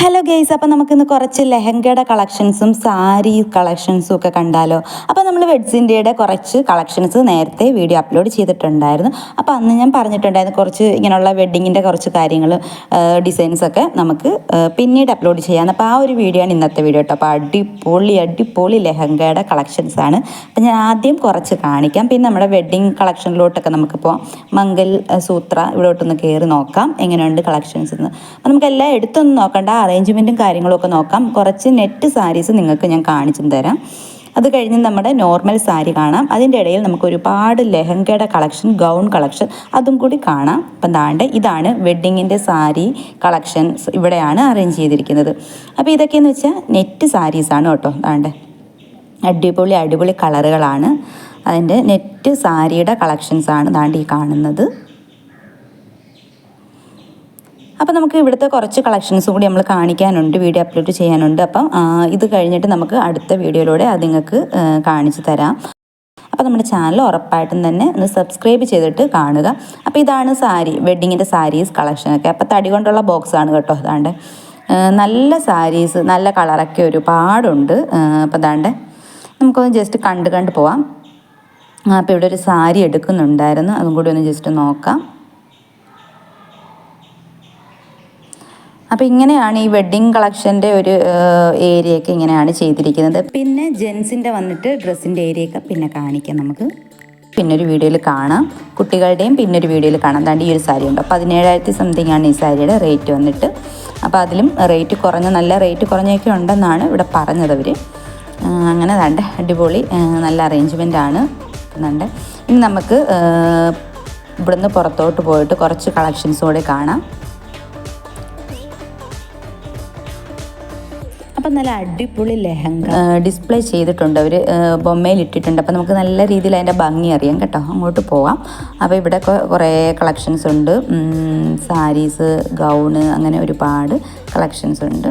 Hello guys അപ്പോൾ നമുക്കിന്ന് കുറച്ച് ലെഹങ്കയുടെ കളക്ഷൻസും സാരി കളക്ഷൻസും ഒക്കെ കണ്ടാലോ. അപ്പോൾ നമ്മൾ വെഡ്സിന്റെയുടെ കുറച്ച് കളക്ഷൻസ് നേരത്തെ വീഡിയോ അപ്ലോഡ് ചെയ്തിട്ടുണ്ടായിരുന്നു. അപ്പോൾ അന്ന് ഞാൻ പറഞ്ഞിട്ടുണ്ടായിരുന്നു കുറച്ച് ഇങ്ങനെയുള്ള വെഡ്ഡിങ്ങിന്റെ കുറച്ച് കാര്യങ്ങൾ ഡിസൈൻസ് ഒക്കെ നമുക്ക് പിന്നീട് അപ്ലോഡ് ചെയ്യാം അപ്പോൾ ആ ഒരു വീഡിയോ ആണ് ഇന്നത്തെ വീഡിയോ കേട്ടോ അപ്പോൾ അടിപൊളി അടിപൊളി ലെഹങ്കയുടെ കളക്ഷൻസ് ആണ്. അപ്പോൾ ഞാൻ ആദ്യം കുറച്ച് കാണിക്കാം. പിന്നെ നമ്മുടെ വെഡ്ഡിങ് കളക്ഷനിലോട്ടൊക്കെ നമുക്ക് പോവാം. മംഗൽ സൂത്ര ഇവിടോട്ടൊന്ന് കയറി നോക്കാം. എങ്ങനെയുണ്ട് കളക്ഷൻസ് എന്ന്. നമുക്ക് എല്ലാം എടുത്തൊന്നും നോക്കണ്ട. അറേഞ്ച്മെന്റും കാര്യങ്ങളൊക്കെ നോക്കാം. കുറച്ച് നെറ്റ് സാരീസ് നിങ്ങൾക്ക് ഞാൻ കാണിച്ചു തരാം. അത് കഴിഞ്ഞ് നമ്മുടെ നോർമൽ സാരി കാണാം. അതിന്റെ ഇടയിൽ നമുക്ക് ഒരുപാട് ലെഹങ്കയുടെ കളക്ഷൻ ഗൗൺ കളക്ഷൻ അതും കൂടി കാണാം. അപ്പം താണ്ട് ഇതാണ് വെഡ്ഡിങ്ങിന്റെ സാരി കളക്ഷൻസ് ഇവിടെയാണ് അറേഞ്ച് ചെയ്തിരിക്കുന്നത്. അപ്പോൾ ഇതൊക്കെയെന്ന് വെച്ചാൽ നെറ്റ് സാരീസാണ് കേട്ടോ താണ്ട് അടിപൊളി അടിപൊളി കളറുകളാണ് അതിന്റെ നെറ്റ് സാരിയുടെ കളക്ഷൻസാണ് താണ്ട് ഈ കാണുന്നത്. അപ്പോൾ നമുക്ക് ഇവിടുത്തെ കുറച്ച് കളക്ഷൻസ് കൂടി നമ്മൾ കാണിക്കാനുണ്ട് വീഡിയോ അപ്ലോഡ് ചെയ്യാനുണ്ട്. അപ്പം ഇത് കഴിഞ്ഞിട്ട് നമുക്ക് അടുത്ത വീഡിയോയിലൂടെ അത് നിങ്ങൾക്ക് കാണിച്ചു തരാം. അപ്പോൾ നമ്മുടെ ചാനൽ ഉറപ്പായിട്ടും തന്നെ ഒന്ന് സബ്സ്ക്രൈബ് ചെയ്തിട്ട് കാണുക. അപ്പോൾ ഇതാണ് സാരി വെഡ്ഡിങ്ങിന്റെ സാരീസ് കളക്ഷനൊക്കെ അപ്പോൾ തടി കൊണ്ടുള്ള ബോക്സാണ് കേട്ടോ അതാണ്ട് നല്ല സാരീസ് നല്ല കളറൊക്കെ ഒരുപാടുണ്ട്. അപ്പോൾ അതാണ്ട് നമുക്കൊന്ന് ജസ്റ്റ് കണ്ട് കണ്ട് പോവാം. അപ്പോൾ ഇവിടെ ഒരു സാരി എടുക്കുന്നുണ്ടായിരുന്നു. അതും കൂടി ഒന്ന് ജസ്റ്റ് നോക്കാം. അപ്പോൾ ഇങ്ങനെയാണ് ഈ വെഡ്ഡിങ് കളക്ഷന്റെ ഒരു ഏരിയയൊക്കെ ഇങ്ങനെയാണ് ചെയ്തിരിക്കുന്നത്. പിന്നെ ജെൻസിന്റെ വന്നിട്ട് ഡ്രസ്സിന്റെ ഏരിയയൊക്കെ പിന്നെ കാണിക്കാം നമുക്ക്. പിന്നെ ഒരു വീഡിയോയിൽ കാണാം. കുട്ടികളുടെയും പിന്നെ ഒരു വീഡിയോയിൽ കാണാം. താണ്ട് ഈ ഒരു സാരി ഉണ്ട്. അപ്പോൾ പതിനേഴായിരത്തി സംതിങ് ആണ് ഈ സാരിയുടെ റേറ്റ് വന്നിട്ട്. അപ്പോൾ അതിലും റേറ്റ് കുറഞ്ഞ നല്ല റേറ്റ് കുറഞ്ഞൊക്കെ ഉണ്ടെന്നാണ് ഇവിടെ പറഞ്ഞത് അവർ അങ്ങനെ ദാണ്ട് അടിപൊളി നല്ല അറേഞ്ച്മെന്റ് ആണ്. എന്നുണ്ട് ഇനി നമുക്ക് ഇവിടുന്ന് പുറത്തോട്ട് പോയിട്ട് കുറച്ച് കളക്ഷൻസ് കൂടെ കാണാം. അപ്പം നല്ല അടിപൊളി ലെഹങ്ക. ഡിസ്പ്ലേ ചെയ്തിട്ടുണ്ട്. അവർ ബൊമ്മയിൽ ഇട്ടിട്ടുണ്ട്. അപ്പം നമുക്ക് നല്ല രീതിയിൽ അതിന്റെ ഭംഗി അറിയാം കേട്ടോ. അങ്ങോട്ട് പോവാം. അപ്പോൾ ഇവിടെ കുറേ കളക്ഷൻസ് ഉണ്ട്. സാരീസ് ഗൗണ് അങ്ങനെ ഒരുപാട് കളക്ഷൻസ് ഉണ്ട്.